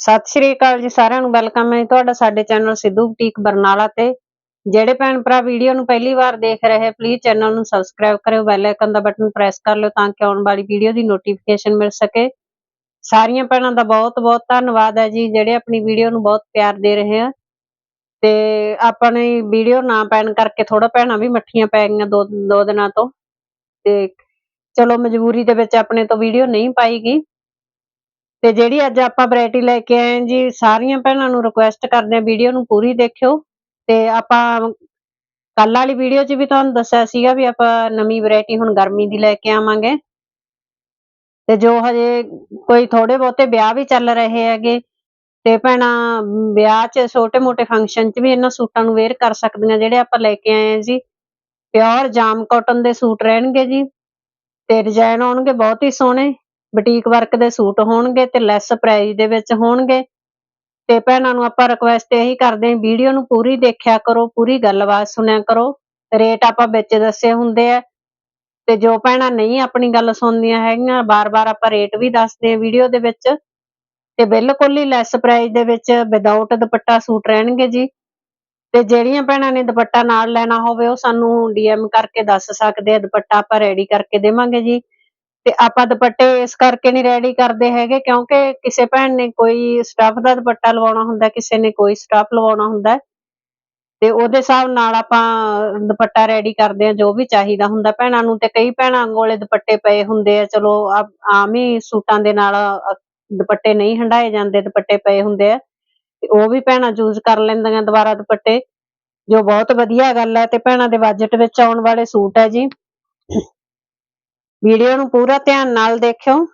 ਸਤਿ ਸ਼੍ਰੀ ਅਕਾਲ ਜੀ ਸਾਰਿਆਂ ਨੂੰ ਵੈਲਕਮ ਹੈ ਤੁਹਾਡਾ ਸਾਡੇ ਚੈਨਲ ਸਿੱਧੂ ਬੁਟੀਕ ਬਰਨਾਲਾ ਤੇ। ਜਿਹੜੇ ਭੈਣ ਭਰਾ ਵੀਡੀਓ ਨੂੰ ਪਹਿਲੀ ਵਾਰ ਦੇਖ ਰਹੇ ਪਲੀਜ਼ ਚੈਨਲ ਨੂੰ ਸਬਸਕ੍ਰਾਈਬ ਕਰਿਓ ਬੈਲ ਆਈਕਨ ਦਾ ਬਟਨ ਪ੍ਰੈਸ ਕਰ ਲਿਓ ਤਾਂ ਕਿ ਆਉਣ ਵਾਲੀ ਵੀਡੀਓ ਦੀ ਨੋਟੀਫਿਕੇਸ਼ਨ ਮਿਲ ਸਕੇ। ਸਾਰੀਆਂ ਭੈਣਾਂ ਦਾ ਬਹੁਤ ਬਹੁਤ ਧੰਨਵਾਦ ਹੈ ਜੀ, ਜਿਹੜੇ ਆਪਣੀ ਵੀਡੀਓ ਨੂੰ ਬਹੁਤ ਪਿਆਰ ਦੇ ਰਹੇ ਆ। ਤੇ ਆਪਣੀ ਵੀਡੀਓ ਨਾ ਪੈਣ ਕਰਕੇ ਥੋੜਾ ਭੈਣਾਂ ਵੀ ਮੱਠੀਆਂ ਪੈ ਗਈਆਂ ਦੋ ਦੋ ਦਿਨਾਂ ਤੋਂ। ਤੇ ਚਲੋ ਮਜਬੂਰੀ ਦੇ ਵਿੱਚ ਆਪਣੇ ਤੋਂ ਵੀਡੀਓ ਨਹੀਂ ਪਾਈਗੀ ਤੇ ਜਿਹੜੀ ਅੱਜ ਆਪਾਂ ਵੈਰਾਈਟੀ ਲੈ ਕੇ ਆਏ ਜੀ, ਸਾਰੀਆਂ ਭੈਣਾਂ ਨੂੰ ਰਿਕੁਐਸਟ ਕਰਦੇ ਆ ਵੀਡੀਓ ਨੂੰ ਪੂਰੀ ਦੇਖਿਓ। ਤੇ ਆਪਾਂ ਕੱਲ ਵਾਲੀ ਵੀਡੀਓ 'ਚ ਵੀ ਤੁਹਾਨੂੰ ਦੱਸਿਆ ਸੀਗਾ ਵੀ ਆਪਾਂ ਨਵੀਂ ਵੈਰਾਈਟੀ ਹੁਣ ਗਰਮੀ ਦੀ ਲੈ ਕੇ ਆਵਾਂਗੇ। ਤੇ ਜੋ ਹਜੇ ਕੋਈ ਥੋੜੇ ਬਹੁਤੇ ਵਿਆਹ ਵੀ ਚੱਲ ਰਹੇ ਹੈਗੇ, ਤੇ ਭੈਣਾਂ, ਵਿਆਹ 'ਚ ਛੋਟੇ-ਮੋਟੇ ਫੰਕਸ਼ਨ 'ਚ ਵੀ ਇਹਨਾਂ ਸੂਟਾਂ ਨੂੰ ਵੇਅਰ ਕਰ ਸਕਦੀਆਂ ਜਿਹੜੇ ਆਪਾਂ ਲੈ ਕੇ ਆਏ ਆ ਜੀ। ਪਿਓਰ ਜਾਮ ਕਾਟਨ ਦੇ ਸੂਟ ਰਹਿਣਗੇ ਜੀ, ਤੇ ਡਿਜ਼ਾਈਨ ਆਉਣਗੇ ਬਹੁਤ ਹੀ ਸੋਹਣੇ। ਬੁਟੀਕ ਵਰਕ ਦੇ ਸੂਟ ਹੋਣਗੇ ਤੇ ਲੈਸ ਪ੍ਰਾਈਸ ਦੇ ਵਿੱਚ ਹੋਣਗੇ। ਤੇ ਭੈਣਾਂ ਨੂੰ ਆਪਾਂ ਰਿਕੁਐਸਟ ਇਹੀ ਕਰਦੇ ਹਾਂ, ਵੀਡੀਓ ਨੂੰ ਪੂਰੀ ਦੇਖਿਆ ਕਰੋ, ਪੂਰੀ ਗੱਲਬਾਤ ਸੁਣਿਆ ਕਰੋ। ਰੇਟ ਆਪਾਂ ਵਿੱਚ ਦੱਸੇ ਹੁੰਦੇ ਆ। ਤੇ ਜੋ ਭੈਣਾਂ ਨਹੀਂ ਆਪਣੀ ਗੱਲ ਸੁਣਦੀਆਂ ਹੈਗੀਆਂ, ਬਾਰ-ਬਾਰ ਆਪਾਂ ਰੇਟ ਵੀ ਦੱਸਦੇ ਆ ਵੀਡੀਓ ਦੇ ਵਿੱਚ। ਤੇ ਬਿਲਕੁਲ ਹੀ ਲੈਸ ਪ੍ਰਾਈਸ ਦੇ ਵਿੱਚ ਵਿਦਆਊਟ ਦੁਪੱਟਾ ਸੂਟ ਰਹਿਣਗੇ ਜੀ। ਤੇ ਜਿਹੜੀਆਂ ਭੈਣਾਂ ਨੇ ਦੁਪੱਟਾ ਨਾਲ ਲੈਣਾ ਹੋਵੇ, ਉਹ ਸਾਨੂੰ ਡੀਐਮ ਕਰਕੇ ਦੱਸ ਸਕਦੇ ਆ, ਦੁਪੱਟਾ ਆਪਾਂ ਰੈਡੀ ਕਰਕੇ ਦੇਵਾਂਗੇ ਜੀ। ਤੇ ਆਪਾਂ ਦੁਪੱਟੇ ਇਸ ਕਰਕੇ ਨਹੀਂ ਰੈਡੀ ਕਰਦੇ ਹੈਗੇ, ਕਿਉਂਕਿ ਕਿਸੇ ਭੈਣ ਨੇ ਕੋਈ ਸਟਫ ਦਾ ਦੁਪੱਟਾ ਲਵਾਉਣਾ ਹੁੰਦਾ, ਕਿਸੇ ਨੇ ਕੋਈ ਸਟਫ ਲਵਾਉਣਾ ਹੁੰਦਾ। ਤੇ ਉਹਦੇ ਹਿਸਾਬ ਨਾਲ ਆਪਾਂ ਦੁਪੱਟਾ ਰੈਡੀ ਕਰਦੇ ਆ ਜੋ ਵੀ ਚਾਹੀਦਾ ਹੁੰਦਾ। ਭੈਣਾਂ ਨੂੰ ਤੇ ਕਈ ਭੈਣਾਂ ਕੋਲੇ ਦੁਪੱਟੇ ਪਏ ਹੁੰਦੇ ਆ, ਚਲੋ ਆਮ ਹੀ ਸੂਟਾਂ ਦੇ ਨਾਲ ਦੁਪੱਟੇ ਨਹੀਂ ਹੰਡਾਏ ਜਾਂਦੇ, ਦੁਪੱਟੇ ਪਏ ਹੁੰਦੇ ਆ। ਤੇ ਉਹ ਵੀ ਭੈਣਾਂ ਯੂਜ਼ ਕਰ ਲੈਂਦੀਆਂ ਦੁਬਾਰਾ ਦੁਪੱਟੇ। ਜੋ ਬਹੁਤ ਵਧੀਆ ਗੱਲ ਹੈ ਤੇ ਭੈਣਾਂ ਦੇ ਬਜਟ ਵਿੱਚ ਆਉਣ ਵਾਲੇ ਸੂਟ ਹੈ ਜੀ। ਵੀਡੀਓ ਨੂੰ ਪੂਰਾ ਧਿਆਨ ਨਾਲ ਦੇਖਿਓ।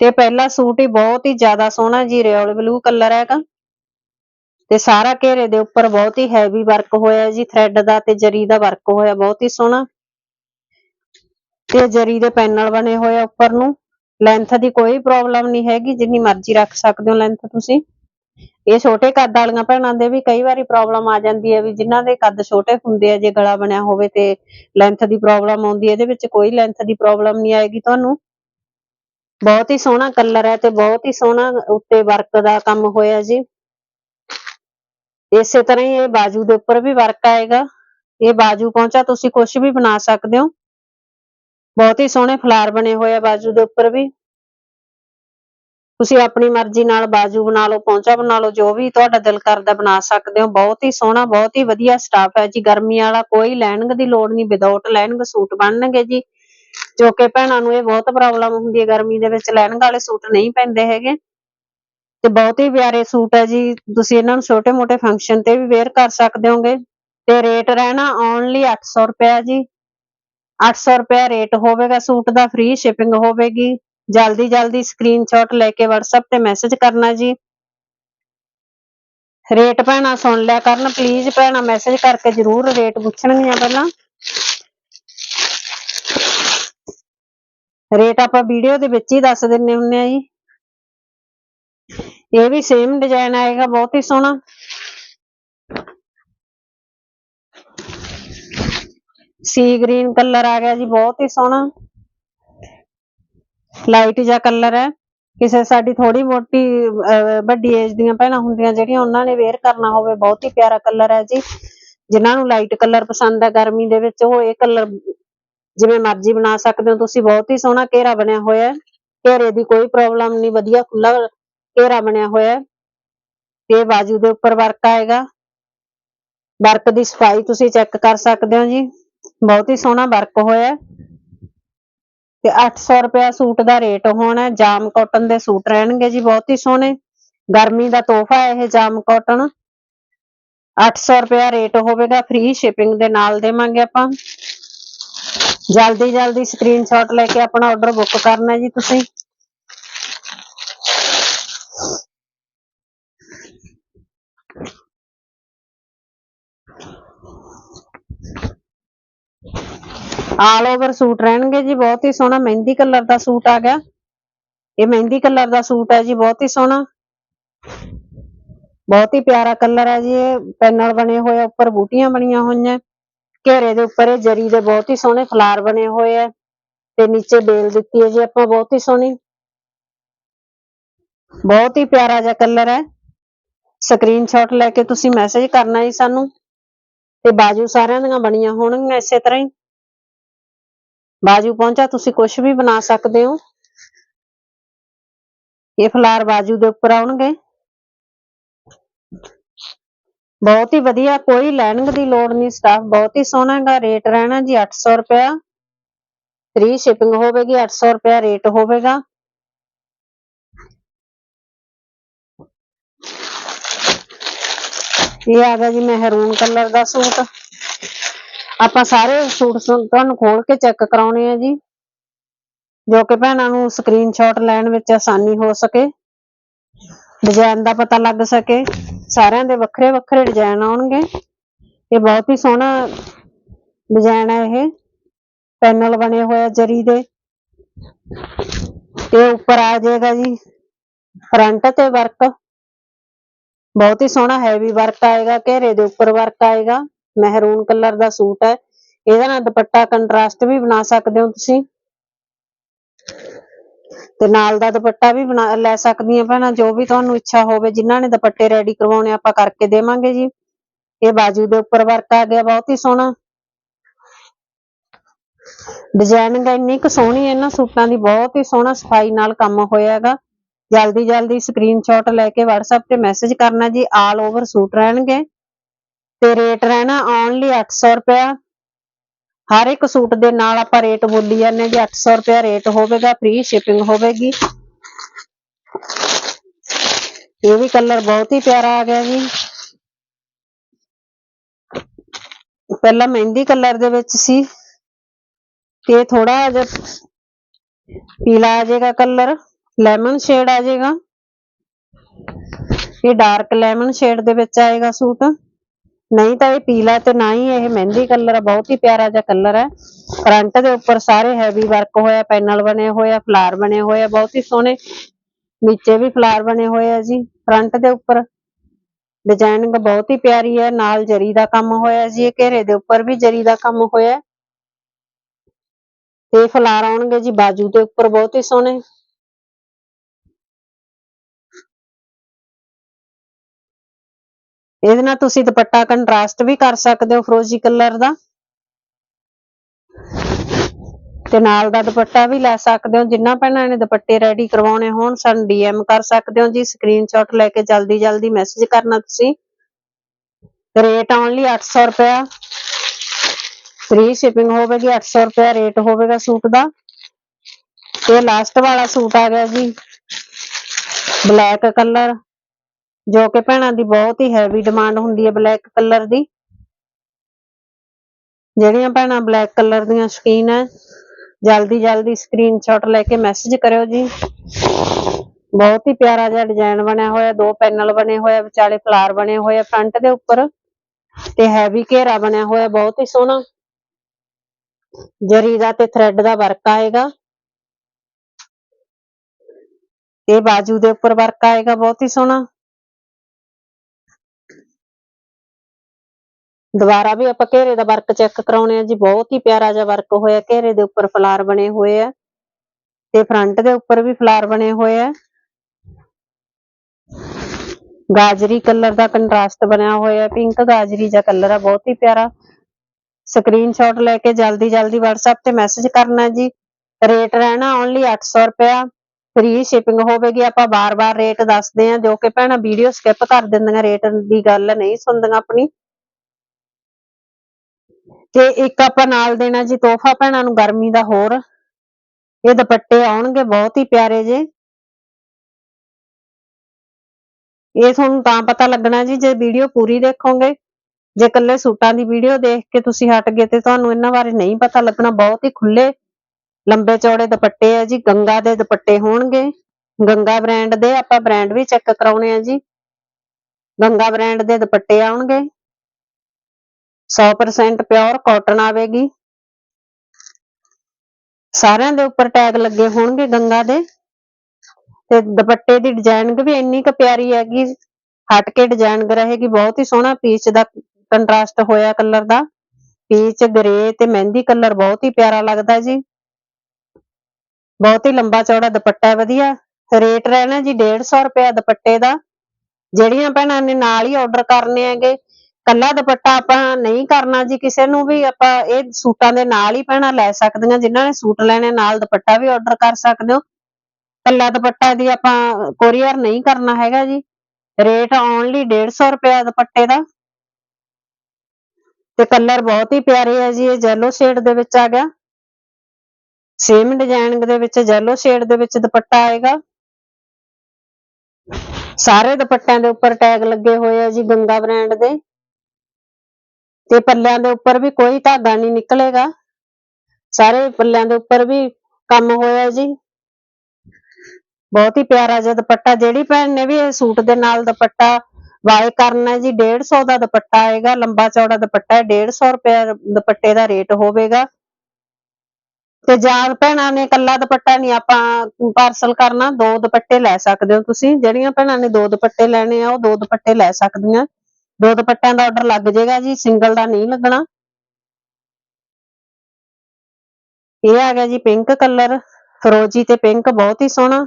ਤੇ ਪਹਿਲਾ ਸੂਟ ਹੀ ਬਹੁਤ ਹੀ ਜ਼ਿਆਦਾ ਸੋਹਣਾ ਜੀ ਰਿਓਲ ਬਲੂ ਕਲਰ ਹੈਗਾ। ਤੇ ਸਾਰਾ ਘੇਰੇ ਦੇ ਉੱਪਰ ਬਹੁਤ ਹੀ ਹੈਵੀ ਵਰਕ ਹੋਇਆ ਜੀ ਥ੍ਰੈਡ ਦਾ ਤੇ ਜਰੀ ਦਾ ਵਰਕ ਹੋਇਆ, ਬਹੁਤ ਹੀ ਸੋਹਣਾ। ਤੇ ਜਰੀ ਦੇ ਪੈਨਲ ਬਣੇ ਹੋਏ ਉੱਪਰ ਨੂੰ। ਲੈਂਥ ਦੀ ਕੋਈ ਪ੍ਰੋਬਲਮ ਨਹੀਂ ਹੈਗੀ, ਜਿੰਨੀ ਮਰਜ਼ੀ ਰੱਖ ਸਕਦੇ ਹੋ ਲੈਂਥ ਤੁਸੀਂ। ਇਹ ਛੋਟੇ ਕੱਦ ਵਾਲੀਆਂ ਭੈਣਾਂ ਦੇ ਵੀ ਕਈ ਵਾਰੀ ਪ੍ਰੋਬਲਮ ਆ ਜਾਂਦੀ ਹੈ ਵੀ ਜਿਨ੍ਹਾਂ ਦੇ ਕੱਦ ਛੋਟੇ ਹੁੰਦੇ ਆ, ਜੇ ਗਲਾ ਬਣਿਆ ਹੋਵੇ ਤੇ ਲੈਂਥ ਦੀ ਪ੍ਰੋਬਲਮ ਆਉਂਦੀ ਹੈ, ਇਹਦੇ ਵਿੱਚ ਕੋਈ ਲੈਂਥ ਦੀ ਪ੍ਰੋਬਲਮ ਨਹੀਂ ਆਏਗੀ ਤੁਹਾਨੂੰ। ਬਹੁਤ ਹੀ ਸੋਹਣਾ ਕਲਰ ਹੈ ਤੇ ਬਹੁਤ ਹੀ ਸੋਹਣਾ ਉੱਤੇ ਵਰਕ ਦਾ ਕੰਮ ਹੋਇਆ ਜੀ। ਇਸੇ ਤਰ੍ਹਾਂ ਹੀ ਇਹ ਬਾਜੂ ਦੇ ਉੱਪਰ ਵੀ ਵਰਕ ਆਏਗਾ। ਇਹ ਬਾਜੂ ਪਹੁੰਚਾ ਤੁਸੀਂ ਕੁਝ ਵੀ ਬਣਾ ਸਕਦੇ ਹੋ। ਬਹੁਤ ਹੀ ਸੋਹਣੇ ਫਲਾਰ ਬਣੇ ਹੋਏ ਆ ਬਾਜੂ ਦੇ ਉੱਪਰ ਵੀ। ਤੁਸੀਂ ਆਪਣੀ ਮਰਜ਼ੀ ਨਾਲ ਬਾਜੂ ਬਣਾ ਲਓ, ਪੌਂਚਾ ਬਣਾ ਲਓ, ਜੋ ਵੀ ਤੁਹਾਡਾ ਦਿਲ ਕਰਦਾ ਬਣਾ ਸਕਦੇ ਹੋ। ਬਹੁਤ ਹੀ ਸੋਹਣਾ, ਬਹੁਤ ਹੀ ਵਧੀਆ ਸਟਾਫ ਹੈ ਜੀ। ਗਰਮੀ ਵਾਲਾ ਕੋਈ ਲੈਣਗ ਦੀ ਲੋੜ ਨਹੀਂ ਵਿਦਆਊਟ ਲੈਣਗ ਸੂਟ ਬਣਨਗੇ ਜੀ। ਜੋ ਕਿ ਭੈਣਾਂ ਨੂੰ ਇਹ ਬਹੁਤ ਪ੍ਰੋਬਲਮ ਹੁੰਦੀ ਹੈ ਗਰਮੀ ਦੇ ਵਿੱਚ ਲੈਣਗ ਵਾਲੇ ਸੂਟ ਨਹੀਂ ਪੈਂਦੇ ਹੈਗੇ। ਤੇ ਬਹੁਤ ਹੀ ਪਿਆਰੇ ਸੂਟ ਹੈ ਜੀ। ਤੁਸੀਂ ਇਹਨਾਂ ਨੂੰ ਛੋਟੇ-ਮੋਟੇ ਫੰਕਸ਼ਨ ਤੇ ਵੀ ਵੇਅਰ ਕਰ ਸਕਦੇ ਹੋਗੇ। ਤੇ ਰੇਟ ਰਹਿਣਾ ਓਨਲੀ 800 ਰੁਪਏ ਜੀ। 800 ਰੁਪਏ ਰੇਟ ਹੋਵੇਗਾ ਸੂਟ ਦਾ ਫ੍ਰੀ ਸ਼ਿਪਿੰਗ ਹੋਵੇਗੀ। ਜਲਦੀ ਜਲਦੀ ਸਕਰੀਨਸ਼ਾਟ ਲੈ ਕੇ WhatsApp ਤੇ ਮੈਸੇਜ ਕਰਨਾ ਜੀ। ਰੇਟ ਭੈਣਾ ਸੁਣ ਲਿਆ ਕਰਨ ਪਲੀਜ਼ ਭੈਣਾ ਮੈਸੇਜ ਕਰਕੇ ਜ਼ਰੂਰ ਰੇਟ ਪੁੱਛਣਗੀਆਂ ਪਹਿਲਾਂ। ਰੇਟ ਆਪਾਂ ਵੀਡੀਓ ਦੇ ਵਿੱਚ ਹੀ ਦੱਸ ਦਿੰਨੇ ਹੁੰਨੇ ਆ ਜੀ। ਇਹ ਵੀ ਸੇਮ ਡਿਜ਼ਾਈਨ ਆਏਗਾ, ਬਹੁਤ ਹੀ ਸੋਹਣਾ। ਸੀ ਗ੍ਰੀਨ ਕਲਰ ਆ ਗਿਆ ਜੀ, ਬਹੁਤ ਹੀ ਸੋਹਣਾ। ਲਾਈਟ ਜਿਹਾ ਕਲਰ ਹੈ। ਕਿਸੇ ਸਾਡੀ ਥੋੜੀ ਮੋਟੀ ਵੱਡੀ ਏਜ ਦੀਆਂ ਭੈਣਾਂ ਹੁੰਦੀਆਂ ਜਿਹੜੀਆਂ ਉਹਨਾਂ ਨੇ ਵੇਅਰ ਕਰਨਾ ਹੋਵੇ, ਬਹੁਤ ਹੀ ਪਿਆਰਾ ਕਲਰ ਹੈ ਜੀ। ਜਿਨ੍ਹਾਂ ਨੂੰ ਲਾਈਟ ਕਲਰ ਪਸੰਦ ਹੈ ਗਰਮੀ ਦੇ ਵਿੱਚ, ਉਹ ਇਹ ਕਲਰ ਜਿਵੇਂ ਮਰਜ਼ੀ ਬਣਾ ਸਕਦੇ ਹੋ। ਤੁਸੀਂ ਬਹੁਤ ਹੀ ਸੋਹਣਾ ਘੇਰਾ ਬਣਿਆ ਹੋਇਆ ਹੈ। ਘੇਰੇ ਦੀ ਕੋਈ ਪ੍ਰੋਬਲਮ ਨਹੀਂ, ਵਧੀਆ ਖੁੱਲਾ ਘੇਰਾ ਬਣਿਆ ਹੋਇਆ ਹੈ। ਤੇ ਬਾਜੂ ਦੇ ਉੱਪਰ ਵਰਕ ਆਏਗਾ। ਵਰਕ ਦੀ ਸਫ਼ਾਈ ਤੁਸੀਂ ਚੈੱਕ ਕਰ ਸਕਦੇ ਹੋ ਜੀ। ਬਹੁਤ ਹੀ ਸੋਹਣਾ ਵਰਕ ਹੋਇਆ ਤੇ 800 ਰੁਪਿਆ ਸੂਟ ਦਾ ਰੇਟ ਹੋਣਾ, ਜਾਮ ਕਾਟਨ ਦੇ ਸੂਟ ਰਹਿਣਗੇ ਜੀ ਬਹੁਤ ਹੀ ਸੋਹਣੇ। ਗਰਮੀ ਦਾ ਤੋਹਫਾ ਇਹ ਜਾਮ ਕਾਟਨ 800 ਰੁਪਿਆ ਰੇਟ ਹੋਵੇਗਾ ਫ੍ਰੀ ਸ਼ਿਪਿੰਗ ਦੇ ਨਾਲ ਦੇਵਾਂਗੇ ਆਪਾਂ। ਜਲਦੀ ਜਲਦੀ ਸਕਰੀਨਸ਼ਾਟ ਲੈ ਕੇ ਆਪਣਾ ਆਰਡਰ ਬੁੱਕ ਕਰਨਾ ਜੀ ਤੁਸੀਂ। ਆਲ ਓਵਰ ਸੂਟ ਰਹਿਣਗੇ ਜੀ, ਬਹੁਤ ਹੀ ਸੋਹਣਾ ਮਹਿੰਦੀ ਕਲਰ ਦਾ ਸੂਟ ਆ ਗਿਆ। ਇਹ ਮਹਿੰਦੀ ਕਲਰ ਦਾ ਸੂਟ ਹੈ ਜੀ, ਬਹੁਤ ਹੀ ਸੋਹਣਾ। ਬਹੁਤ ਹੀ ਪਿਆਰਾ ਕਲਰ ਹੈ ਜੀ ਇਹ, ਪੈਨਲ ਬਣੇ ਹੋਏ ਉੱਪਰ ਬੂਟੀਆਂ ਬਣੀਆਂ ਹੋਈਆਂ। ਘੇਰੇ ਦੇ ਉੱਪਰ ਇਹ ਜਰੀ ਦੇ ਬਹੁਤ ਹੀ ਸੋਹਣੇ ਫਲਾਰ ਬਣੇ ਹੋਏ ਆ। ਤੇ ਨੀਚੇ ਬੇਲ ਦਿੱਤੀ ਹੈ ਜੀ ਆਪਾਂ, ਬਹੁਤ ਹੀ ਸੋਹਣੀ। ਬਹੁਤ ਹੀ ਪਿਆਰਾ ਜਿਹਾ ਕਲਰ ਹੈ। ਸਕਰੀਨਸ਼ਾਟ ਲੈ ਕੇ ਤੁਸੀਂ ਮੈਸੇਜ ਕਰਨਾ ਜੀ ਸਾਨੂੰ। ਤੇ ਬਾਜੂ ਸਾਰਿਆਂ ਦੀਆਂ ਬਣੀਆਂ ਹੋਣਗੀਆਂ ਇਸੇ ਤਰ੍ਹਾਂ ਹੀ। ਬਾਜੂ ਪਹੁੰਚਾ, ਤੁਸੀਂ ਕੁਝ ਵੀ ਬਣਾ ਸਕਦੇ ਹੋ। ਇਹ ਫਲਾਰ ਬਾਜੂ ਦੇ ਉੱਪਰ ਆਉਣਗੇ। ਬਹੁਤ ਹੀ ਵਧੀਆ, ਕੋਈ ਲੈਣਗ ਦੀ ਲੋੜ ਨਹੀਂ ਸਟਾਫ ਬਹੁਤ ਹੀ ਸੋਹਣਾ ਹੈਗਾ ਰੇਟ ਰਹਿਣਾ ਜੀ 800 ਰੁਪਇਆ। ਫ੍ਰੀ ਸ਼ਿਪਿੰਗ ਹੋਵੇਗੀ 800 ਰੁਪਇਆ ਰੇਟ ਹੋਵੇਗਾ। ਇਹ ਆ ਗਿਆ ਜੀ ਮਹਿਰੂਨ ਕਲਰ ਦਾ ਸੂਟ। ਆਪਾਂ ਸਾਰੇ ਸੂਟ ਤੁਹਾਨੂੰ ਖੋਲ ਕੇ ਚੈੱਕ ਕਰਾਉਣੇ ਆ ਜੀ। ਜੋ ਕਿ ਭੈਣਾਂ ਨੂੰ ਸਕਰੀਨਸ਼ਾਟ ਲੈਣ ਵਿੱਚ ਆਸਾਨੀ ਹੋ ਸਕੇ। ਡਿਜ਼ਾਈਨ ਦਾ ਪਤਾ ਲੱਗ ਸਕੇ। ਸਾਰਿਆਂ ਦੇ ਵੱਖਰੇ ਵੱਖਰੇ ਡਿਜ਼ਾਈਨ ਆਉਣਗੇ। ਇਹ ਬਹੁਤ ਹੀ ਸੋਹਣਾ ਡਿਜ਼ਾਈਨ ਹੈ ਇਹ। ਪੈਨਲ ਬਣੇ ਹੋਏ ਜਰੀ ਦੇ। ਤੇ ਉੱਪਰ ਆ ਜਾਏਗਾ ਜੀ। ਫਰੰਟ ਤੇ ਵਰਕ ਬਹੁਤ ਹੀ ਸੋਹਣਾ ਹੈਵੀ ਵਰਕ ਆਏਗਾ। ਘੇਰੇ ਦੇ ਉੱਪਰ ਵਰਕ ਆਏਗਾ। ਮਹਿਰੂਨ ਕਲਰ ਦਾ ਸੂਟ ਹੈ। ਇਹਦਾ ਨਾਲ ਦੁਪੱਟਾ ਕੰਟਰਾਸਟ ਵੀ ਬਣਾ ਸਕਦੇ ਹੋ ਤੁਸੀਂ। ਤੇ ਨਾਲ ਦਾ ਦੁਪੱਟਾ ਵੀ ਬਣਾ, ਲੈ ਸਕਦੀਆਂ ਭੈਣਾਂ, ਜੋ ਵੀ ਤੁਹਾਨੂੰ ਇੱਛਾ ਹੋਵੇ, ਜਿਨ੍ਹਾਂ ਨੇ ਦੁਪੱਟੇ ਰੈਡੀ ਕਰਵਾਉਣੇ, ਆਪਾਂ ਕਰਕੇ ਦੇਵਾਂਗੇ ਜੀ। ਇਹ ਬਾਜੂ ਦੇ ਉੱਪਰ ਵਰਕ ਆ ਗਿਆ, ਬਹੁਤ ਹੀ ਸੋਹਣਾ। ਡਿਜ਼ਾਈਨਿੰਗ ਇੰਨੀ ਕੁ ਸੋਹਣੀ ਹੈ, ਇਹਨਾਂ ਸੂਟਾਂ ਦੀ ਬਹੁਤ ਹੀ ਸੋਹਣਾ ਸਫ਼ਾਈ ਨਾਲ ਕੰਮ ਹੋਇਆ ਹੈਗਾ। ਜਲਦੀ ਜਲਦੀ ਸਕਰੀਨਸ਼ਾਟ ਲੈ ਕੇ WhatsApp ਤੇ ਮੈਸੇਜ ਕਰਨਾ ਜੀ ਆਲ ਓਵਰ ਸੂਟ ਰਹਿਣਗੇ। ਤੇ ਰੇਟ ਰਹਿਣਾ ਓਨਲੀ 800 ਰੁਪਇਆ। ਹਰ ਇੱਕ ਸੂਟ ਦੇ ਨਾਲ ਆਪਾਂ ਰੇਟ ਬੋਲੀ ਜਾਂਦੇ ਜੀ 800 ਰੁਪਇਆ ਰੇਟ ਹੋਵੇਗਾ ਫ੍ਰੀ ਸ਼ਿਪਿੰਗ ਹੋਵੇਗੀ। ਇਹ ਵੀ ਕਲਰ ਬਹੁਤ ਹੀ ਪਿਆਰਾ ਆ ਗਿਆ ਜੀ। ਪਹਿਲਾਂ ਮਹਿੰਦੀ ਕਲਰ ਦੇ ਵਿੱਚ ਸੀ। ਤੇ ਥੋੜਾ ਜਿਹਾ ਪੀਲਾ ਆ ਜਾਏਗਾ ਕਲਰ ਲੈਮਨ ਸ਼ੇਡ ਆ ਜਾਏਗਾ। ਇਹ ਡਾਰਕ ਲੈਮਨ ਸ਼ੇਡ ਦੇ ਵਿੱਚ ਆਏਗਾ ਸੂਟ। ਨਹੀਂ ਤਾਂ ਇਹ ਪੀਲਾ ਤੇ ਨਾ ਹੀ ਇਹ ਮਹਿੰਦੀ ਕਲਰ ਹੈ ਬਹੁਤ ਹੀ ਪਿਆਰਾ ਜਿਹਾ ਕਲਰ ਹੈ ਫਰੰਟ ਦੇ ਉੱਪਰ ਸਾਰੇ ਹੈਵੀ ਵਰਕ ਹੋਇਆ, ਪੈਨਲ ਬਣੇ ਹੋਏ ਆ ਫਲਾਰ ਬਣੇ ਹੋਏ ਆ, ਬਹੁਤ ਹੀ ਸੋਹਣੇ। ਨੀਚੇ ਵੀ ਫਲਾਰ ਬਣੇ ਹੋਏ ਆ ਜੀ ਫਰੰਟ ਦੇ ਉੱਪਰ। ਡਿਜ਼ਾਈਨਿੰਗ ਬਹੁਤ ਹੀ ਪਿਆਰੀ ਹੈ ਨਾਲ ਜਰੀ ਦਾ ਕੰਮ ਹੋਇਆ ਜੀ, ਇਹ ਘੇਰੇ ਦੇ ਉੱਪਰ ਵੀ ਜਰੀ ਦਾ ਕੰਮ ਹੋਇਆ। ਹੈ। ਤੇ ਫਲਾਰ ਆਉਣਗੇ ਜੀ, ਬਾਜੂ ਦੇ ਉੱਪਰ ਬਹੁਤ ਹੀ ਸੋਹਣੇ। ਇਹਦੇ ਨਾਲ ਤੁਸੀਂ ਦੁਪੱਟਾ ਕੰਟਰਾਸਟ ਵੀ ਕਰ ਸਕਦੇ ਹੋ ਫਰੋਜ਼ੀ ਕਲਰ ਦਾ। ਤੇ ਨਾਲ ਦਾ ਦੁਪੱਟਾ ਵੀ ਲੈ ਸਕਦੇ ਹੋ। ਜਿੰਨਾ ਭੈਣਾਂ ਨੇ ਦੁਪੱਟੇ ਰੈਡੀ ਕਰਵਾਉਣੇ ਹੋਣ, ਸਾਨੂੰ ਡੀਐਮ ਕਰ ਸਕਦੇ ਹੋ ਜੀ। ਸਕਰੀਨਸ਼ਾਟ ਲੈ ਕੇ ਜਲਦੀ ਜਲਦੀ ਮੈਸੇਜ ਕਰਨਾ ਤੁਸੀਂ। ਰੇਟ ਓਨਲੀ 800 ਰੁਪਇਆ। ਫ੍ਰੀ ਸ਼ਿਪਿੰਗ ਹੋਵੇਗੀ 800 ਰੁਪਇਆ ਰੇਟ ਹੋਵੇਗਾ ਸੂਟ ਦਾ। ਤੇ ਲਾਸਟ ਵਾਲਾ ਸੂਟ ਆ ਗਿਆ ਜੀ। ਬਲੈਕ ਕਲਰ ਜੋ ਕਿ ਭੈਣਾਂ ਦੀ ਬਹੁਤ ਹੀ ਹੈਵੀ ਡਿਮਾਂਡ ਹੁੰਦੀ ਹੈ ਬਲੈਕ ਕਲਰ ਦੀ। ਜਿਹੜੀਆਂ ਭੈਣਾਂ ਬਲੈਕ ਕਲਰ ਦੀਆਂ ਸ਼ਕੀਨ ਹੈ, ਜਲਦੀ ਜਲਦੀ ਸਕਰੀਨਸ਼ਾਟ ਲੈ ਕੇ ਮੈਸੇਜ ਕਰਿਓ ਜੀ। ਬਹੁਤ ਹੀ ਪਿਆਰਾ ਜਿਹਾ ਡਿਜ਼ਾਈਨ ਬਣਿਆ ਹੋਇਆ, ਦੋ ਪੈਨਲ ਬਣੇ ਹੋਏ, ਵਿਚਾਲੇ ਫਲਾਰ ਬਣੇ ਹੋਏ ਫਰੰਟ ਦੇ ਉੱਪਰ ਤੇ ਹੈਵੀ ਘੇਰਾ ਬਣਿਆ ਹੋਇਆ, ਬਹੁਤ ਹੀ ਸੋਹਣਾ। ਜਰੀ ਦਾ ਤੇ ਥ੍ਰੈਡ ਦਾ ਵਰਕ ਆਏਗਾ। ਤੇ ਬਾਜੂ ਦੇ ਉੱਪਰ ਵਰਕ ਆਏਗਾ, ਬਹੁਤ ਹੀ ਸੋਹਣਾ। ਦੁਬਾਰਾ ਵੀ ਆਪਾਂ ਘੇਰੇ ਦਾ ਵਰਕ ਚੈੱਕ ਕਰਾਉਣੇ ਆ ਜੀ, ਬਹੁਤ ਹੀ ਪਿਆਰਾ ਜਿਹਾ ਵਰਕ ਹੋਇਆ, ਘੇਰੇ ਦੇ ਉੱਪਰ ਫਲਾਰ ਬਣੇ ਹੋਏ ਆ ਤੇ ਫਰੰਟ ਦੇ ਉੱਪਰ ਵੀ ਫਲਾਰ ਬਣੇ ਹੋਏ ਆ। ਗਾਜਰੀ ਕਲਰ ਦਾ ਕੰਟਰਾਸਟ ਬਣਿਆ ਹੋਇਆ ਪਿੰਕ ਗਾਜਰੀ ਜਿਹਾ ਕਲਰ ਆ, ਬਹੁਤ ਹੀ ਪਿਆਰਾ। ਸਕਰੀਨਸ਼ਾਟ ਲੈ ਕੇ ਜਲਦੀ ਜਲਦੀ WhatsApp ਤੇ ਮੈਸੇਜ ਕਰਨਾ ਜੀ। ਰੇਟ ਰਹਿਣਾ ਓਨਲੀ 800 ਰੁਪਇਆ। ਫ੍ਰੀ ਸ਼ਿਪਿੰਗ ਹੋਵੇਗੀ, ਆਪਾਂ ਬਾਰ-ਬਾਰ ਰੇਟ ਦੱਸਦੇ ਆ, ਜੋ ਕਿ ਭੈਣਾਂ ਵੀਡੀਓ ਸਕਿਪ ਕਰ ਦਿੰਦੀਆਂ ਰੇਟ ਦੀ ਗੱਲ ਨਹੀਂ ਸੁਣਦੀਆਂ ਆਪਣੀ। ਤੇ ਇੱਕ ਆਪਾਂ ਨਾਲ ਦੇਣਾ ਜੀ ਤੋਹਫਾ ਭੈਣਾਂ ਨੂੰ ਗਰਮੀ ਦਾ ਹੋਰ। ਇਹ ਦੁਪੱਟੇ ਆਉਣਗੇ, ਬਹੁਤ ਹੀ ਪਿਆਰੇ ਜੇ। ਇਹ ਤੁਹਾਨੂੰ ਤਾਂ ਪਤਾ ਲੱਗਣਾ ਜੀ, ਜੇ ਵੀਡੀਓ ਪੂਰੀ ਦੇਖੋਗੇ, ਜੇ ਇਕੱਲੇ ਸੂਟਾਂ ਦੀ ਵੀਡੀਓ ਦੇਖ ਕੇ ਤੁਸੀਂ ਹਟ ਗਏ ਤੇ ਤੁਹਾਨੂੰ ਇਹਨਾਂ ਬਾਰੇ ਨਹੀਂ ਪਤਾ ਲੱਗਣਾ, ਬਹੁਤ ਹੀ ਖੁੱਲੇ ਲੰਬੇ ਚੌੜੇ ਦੁਪੱਟੇ ਆ ਜੀ, ਗੰਗਾ ਦੇ ਦੁਪੱਟੇ ਹੋਣਗੇ। ਗੰਗਾ ਬ੍ਰਾਂਡ ਦੇ ਆਪਾਂ ਬ੍ਰਾਂਡ ਵੀ ਚੈੱਕ ਕਰਾਉਣੇ ਆ ਜੀ। ਗੰਗਾ ਬ੍ਰਾਂਡ ਦੇ ਦੁਪੱਟੇ ਆਉਣਗੇ। 100% ਪਿਓਰ ਕਾਟਨ ਆਵੇਗੀ। ਸਾਰਿਆਂ ਦੇ ਉੱਪਰ ਟੈਗ ਲੱਗੇ ਹੋਣਗੇ ਗੰਗਾ ਦੇ। ਤੇ ਦੁਪੱਟੇ ਦੀ ਡਿਜ਼ਾਈਨਿੰਗ ਵੀ ਇੰਨੀ ਕੁ ਪਿਆਰੀ ਹੈਗੀ ਹਟ ਕੇ ਡਿਜ਼ਾਈਨਿੰਗ ਰਹੇਗੀ, ਬਹੁਤ ਹੀ ਸੋਹਣਾ ਪੀਚ ਦਾ ਕੰਟਰਾਸਟ ਹੋਇਆ ਕਲਰ ਦਾ। ਪੀਚ ਗ੍ਰੇ ਤੇ ਮਹਿੰਦੀ ਕਲਰ ਬਹੁਤ ਹੀ ਪਿਆਰਾ ਲੱਗਦਾ ਜੀ। ਬਹੁਤ ਹੀ ਲੰਬਾ ਚੌੜਾ ਦੁਪੱਟਾ ਹੈ ਵਧੀਆ। ਰੇਟ ਰਹਿਣਾ ਜੀ 150 ਰੁਪਏ ਦੁਪੱਟੇ ਦਾ। ਜਿਹੜੀਆਂ ਭੈਣਾਂ ਨੇ ਨਾਲ ਹੀ ਆਰਡਰ ਕਰਨੇ ਹੈਗੇ ਕੱਲਾ ਦੁਪੱਟਾ ਆਪਾਂ ਨਹੀਂ ਕਰਨਾ ਜੀ ਕਿਸੇ ਨੂੰ ਵੀ, ਆਪਾਂ ਇਹ ਸੂਟਾਂ ਦੇ ਨਾਲ ਹੀ ਭੈਣਾਂ ਲੈ ਸਕਦੀਆਂ, ਜਿਨ੍ਹਾਂ ਨੇ ਸੂਟ ਲੈਣੇ ਨਾਲ ਦੁਪੱਟਾ ਵੀ ਆਰਡਰ ਕਰ ਸਕਦੇ ਹੋ। ਕੱਲਾ ਦੁਪੱਟਾ ਦੀ ਆਪਾਂ ਕੋਰੀਅਰ ਨਹੀਂ ਕਰਨਾ ਹੈਗਾ ਜੀ। ਰੇਟ ਓਨਲੀ 150 ਰੁਪਏ ਦੁਪੱਟੇ ਦਾ। ਤੇ ਕਲਰ ਬਹੁਤ ਹੀ ਪਿਆਰੇ ਹੈ ਜੀ, ਇਹ ਜੈਲੋ ਸ਼ੇਡ ਦੇ ਵਿੱਚ ਆ ਗਿਆ। ਸੇਮ ਡਿਜ਼ਾਈਨ ਦੇ ਵਿੱਚ ਜੈਲੋ ਸ਼ੇਡ ਦੇ ਵਿੱਚ ਦੁਪੱਟਾ ਆਏਗਾ। ਸਾਰੇ ਦੁਪੱਟਿਆਂ ਦੇ ਉੱਪਰ ਟੈਗ ਲੱਗੇ ਹੋਏ ਆ ਜੀ ਗੰਗਾ ਬ੍ਰਾਂਡ ਦੇ। ਤੇ ਪੱਲਿਆਂ ਦੇ ਉੱਪਰ ਵੀ ਕੋਈ ਧਾਗਾ ਨਹੀਂ ਨਿਕਲੇਗਾ। ਸਾਰੇ ਪੱਲਿਆਂ ਦੇ ਉੱਪਰ ਵੀ ਕੰਮ ਹੋਇਆ ਜੀ। ਬਹੁਤ ਹੀ ਪਿਆਰਾ ਜਿਹਾ ਦੁਪੱਟਾ, ਜਿਹੜੀ ਭੈਣ ਨੇ ਵੀ ਇਹ ਸੂਟ ਦੇ ਨਾਲ ਦੁਪੱਟਾ ਵਾਏ ਕਰਨਾ ਹੈ ਜੀ 150 ਦਾ ਦੁਪੱਟਾ ਆਏਗਾ, ਲੰਬਾ ਚੌੜਾ ਦੁਪੱਟਾ ਹੈ 150 ਰੁਪਏ ਦੁਪੱਟੇ ਦਾ ਰੇਟ ਹੋਵੇਗਾ। ਤੇ ਜਾਂ ਭੈਣਾਂ ਨੇ ਕੱਲਾ ਦੁਪੱਟਾ ਨਹੀਂ, ਆਪਾਂ ਪਾਰਸਲ ਕਰਨਾ, ਦੋ ਦੁਪੱਟੇ ਲੈ ਸਕਦੇ ਹੋ ਤੁਸੀਂ, ਜਿਹੜੀਆਂ ਭੈਣਾਂ ਨੇ ਦੋ ਦੁਪੱਟੇ ਲੈਣੇ ਆ, ਉਹ ਦੋ ਦੁਪੱਟੇ ਲੈ ਸਕਦੀਆਂ। ਦੋ ਦੁਪੱਟਿਆਂ ਦਾ ਆਰਡਰ ਲੱਗ ਜਾਏਗਾ ਜੀ ਸਿੰਗਲ ਦਾ ਨਹੀਂ ਲੱਗਣਾ। ਇਹ ਆ ਗਿਆ ਜੀ ਪਿੰਕ ਕਲਰ ਫਰੋਜੀ ਤੇ ਪਿੰਕ ਬਹੁਤ ਹੀ ਸੋਹਣਾ।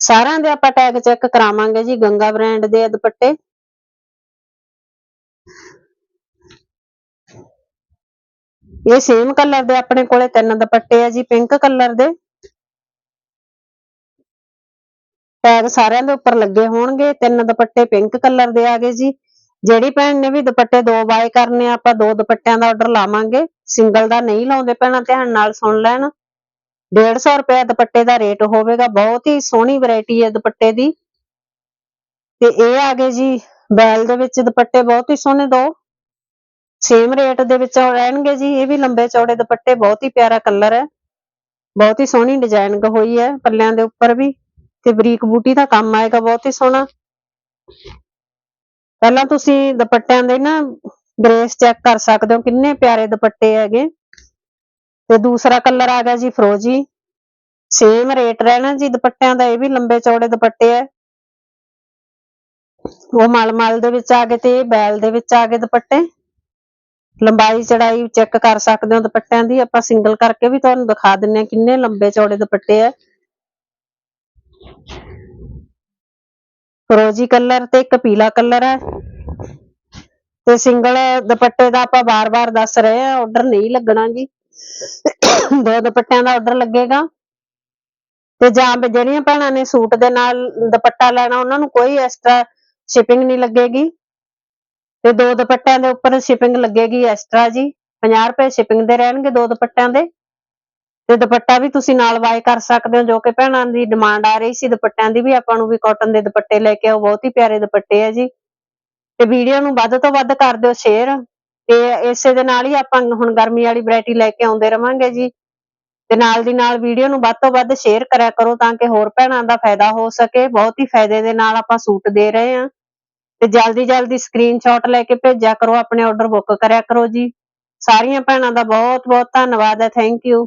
ਸਾਰਿਆਂ ਦੇ ਆਪਾਂ ਟੈਗ ਚੈੱਕ ਕਰਾਵਾਂਗੇ ਜੀ, ਗੰਗਾ ਬ੍ਰਾਂਡ ਦੇ ਦੁਪੱਟੇ। ਇਹ ਸੇਮ ਕਲਰ ਦੇ ਆਪਣੇ ਕੋਲੇ ਤਿੰਨ ਦੁਪੱਟੇ ਆ ਜੀ ਪਿੰਕ ਕਲਰ ਦੇ। ਟੈਗ ਸਾਰਿਆਂ ਦੇ ਉੱਪਰ ਲੱਗੇ ਹੋਣਗੇ, ਤਿੰਨ ਦੁਪੱਟੇ ਪਿੰਕ ਕਲਰ ਦੇ ਆ ਗਏ ਜੀ। ਜਿਹੜੀ ਭੈਣ ਨੇ ਵੀ ਦੁਪੱਟੇ ਦੋ ਬਾਏ ਕਰਨੇ ਆ, ਆਪਾਂ ਦੋ ਦੁਪੱਟਿਆਂ ਦਾ ਆਰਡਰ ਲਾਵਾਂਗੇ। ਸਿੰਗਲ ਦਾ ਨਹੀਂ ਲਾਉਂਦੇ ਭੈਣਾਂ, ਧਿਆਨ ਨਾਲ ਸੁਣ ਲੈਣ। 150 ਰੁਪਏ ਦੁਪੱਟੇ ਦਾ ਰੇਟ ਹੋਵੇਗਾ, ਬਹੁਤ ਹੀ ਸੋਹਣੀ ਵੈਰਾਈਟੀ ਹੈ ਦੁਪੱਟੇ ਦੀ। ਤੇ ਇਹ ਆ ਗਏ ਜੀ, ਬੈਲ ਦੇ ਵਿੱਚ ਦੁਪੱਟੇ ਬਹੁਤ ਹੀ ਸੋਹਣੇ ਦੋ। ਸੇਮ ਰੇਟ ਦੇ ਵਿੱਚ ਰਹਿਣਗੇ ਜੀ, ਇਹ ਵੀ ਲੰਬੇ ਚੌੜੇ ਦੁਪੱਟੇ, ਬਹੁਤ ਹੀ ਪਿਆਰਾ ਕਲਰ ਹੈ। ਬਹੁਤ ਹੀ ਸੋਹਣੀ ਡਿਜ਼ਾਈਨਿੰਗ ਹੋਈ ਹੈ, ਪੱਲਿਆਂ ਦੇ ਉੱਪਰ ਵੀ। ਤੇ ਬਰੀਕ ਬੂਟੀ ਦਾ ਕੰਮ ਆਏਗਾ ਬਹੁਤ ਹੀ ਸੋਹਣਾ। ਪਹਿਲਾਂ ਤੁਸੀਂ ਦੁਪੱਟਿਆਂ ਦੇ ਨਾ ਗ੍ਰੇਸ ਚੈੱਕ ਕਰ ਸਕਦੇ ਹੋ ਕਿੰਨੇ ਪਿਆਰੇ ਦੁਪੱਟੇ ਹੈਗੇ। ਤੇ ਦੂਸਰਾ ਕਲਰ ਆ ਗਿਆ ਜੀ ਫਰੋਜੀ। ਸੇਮ ਰੇਟ ਰਹਿਣਾ ਜੀ ਦੁਪੱਟਿਆਂ ਦਾ, ਇਹ ਵੀ ਲੰਬੇ ਚੌੜੇ ਦੁਪੱਟੇ ਹੈ ਉਹ ਮਲ ਮਲ ਦੇ ਵਿੱਚ ਆ ਗਏ ਤੇ ਇਹ ਬੈਲ ਦੇ ਵਿੱਚ ਆ ਗਏ ਦੁਪੱਟੇ। ਲੰਬਾਈ ਚੜਾਈ ਚੈੱਕ ਕਰ ਸਕਦੇ ਹੋ ਦੁਪੱਟਿਆਂ ਦੀ। ਆਪਾਂ ਸਿੰਗਲ ਕਰਕੇ ਵੀ ਤੁਹਾਨੂੰ ਦਿਖਾ ਦਿੰਨੇ ਆ ਕਿੰਨੇ ਲੰਬੇ ਚੌੜੇ ਦੁਪੱਟੇ ਆ ਫਰੋਜੀ ਕਲਰ ਤੇ ਇੱਕ ਪੀਲਾ ਕਲਰ ਹੈ। ਤੇ ਸਿੰਗਲ ਦੁਪੱਟੇ ਦਾ ਆਪਾਂ ਬਾਰ-ਬਾਰ ਦੱਸ ਰਹੇ ਆ ਆਰਡਰ ਨਹੀਂ ਲੱਗਣਾ ਜੀ। ਦੋ ਦੁਪੱਟਿਆਂ ਦਾ ਆਰਡਰ ਲੱਗੇਗਾ। ਤੇ ਜਾਂ ਜਿਹੜੀਆਂ ਭੈਣਾਂ ਨੇ ਸੂਟ ਦੇ ਨਾਲ ਦੁਪੱਟਾ ਲੈਣਾ, ਉਹਨਾਂ ਨੂੰ ਕੋਈ ਐਕਸਟਰਾ ਸ਼ਿਪਿੰਗ ਨਹੀਂ ਲੱਗੇਗੀ। ਤੇ ਦੋ ਦੁਪੱਟਿਆਂ ਦੇ ਉੱਪਰ ਸ਼ਿਪਿੰਗ ਲੱਗੇਗੀ ਐਕਸਟਰਾ ਜੀ। 50 ਰੁਪਏ ਸ਼ਿਪਿੰਗ ਦੇ ਰਹਿਣਗੇ ਦੋ ਦੁਪੱਟਿਆਂ ਦੇ। ਤੇ ਦੁਪੱਟਾ ਵੀ ਤੁਸੀਂ ਨਾਲ ਬਾਏ ਕਰ ਸਕਦੇ ਹੋ, ਜੋ ਕਿ ਭੈਣਾਂ ਦੀ ਡਿਮਾਂਡ ਆ ਰਹੀ ਸੀ, ਦੁਪੱਟਿਆਂ ਦੀ ਵੀ ਆਪਾਂ ਨੂੰ ਵੀ ਕਾਟਨ ਦੇ ਦੁਪੱਟੇ ਲੈ ਕੇ ਆਓ, ਬਹੁਤ ਹੀ ਪਿਆਰੇ ਦੁਪੱਟੇ ਆ ਜੀ। ਤੇ ਵੀਡੀਓ ਨੂੰ ਵੱਧ ਤੋਂ ਵੱਧ ਕਰ ਦਿਓ ਸ਼ੇਅਰ ਤੇ ਇਸੇ ਦੇ ਨਾਲ ਹੀ ਆਪਾਂ ਹੁਣ ਗਰਮੀ ਵਾਲੀ ਵੈਰਾਈਟੀ ਲੈ ਕੇ ਆਉਂਦੇ ਰਵਾਂਗੇ ਜੀ। ਤੇ ਨਾਲ ਦੀ ਨਾਲ ਵੀਡੀਓ ਨੂੰ ਵੱਧ ਤੋਂ ਵੱਧ ਸ਼ੇਅਰ ਕਰਿਆ ਕਰੋ ਤਾਂ ਕਿ ਹੋਰ ਭੈਣਾਂ ਦਾ ਫਾਇਦਾ ਹੋ ਸਕੇ, ਬਹੁਤ ਹੀ ਫਾਇਦੇ ਦੇ ਨਾਲ ਆਪਾਂ ਸੂਟ ਦੇ ਰਹੇ ਹਾਂ। ਤੇ ਜਲਦੀ ਜਲਦੀ ਸਕਰੀਨਸ਼ਾਟ ਲੈ ਕੇ ਭੇਜਿਆ ਕਰੋ, ਆਪਣੇ ਆਰਡਰ ਬੁੱਕ ਕਰਿਆ ਕਰੋ ਜੀ। ਸਾਰੀਆਂ ਭੈਣਾਂ ਦਾ ਬਹੁਤ ਬਹੁਤ ਧੰਨਵਾਦ ਹੈ ਥੈਂਕ ਯੂ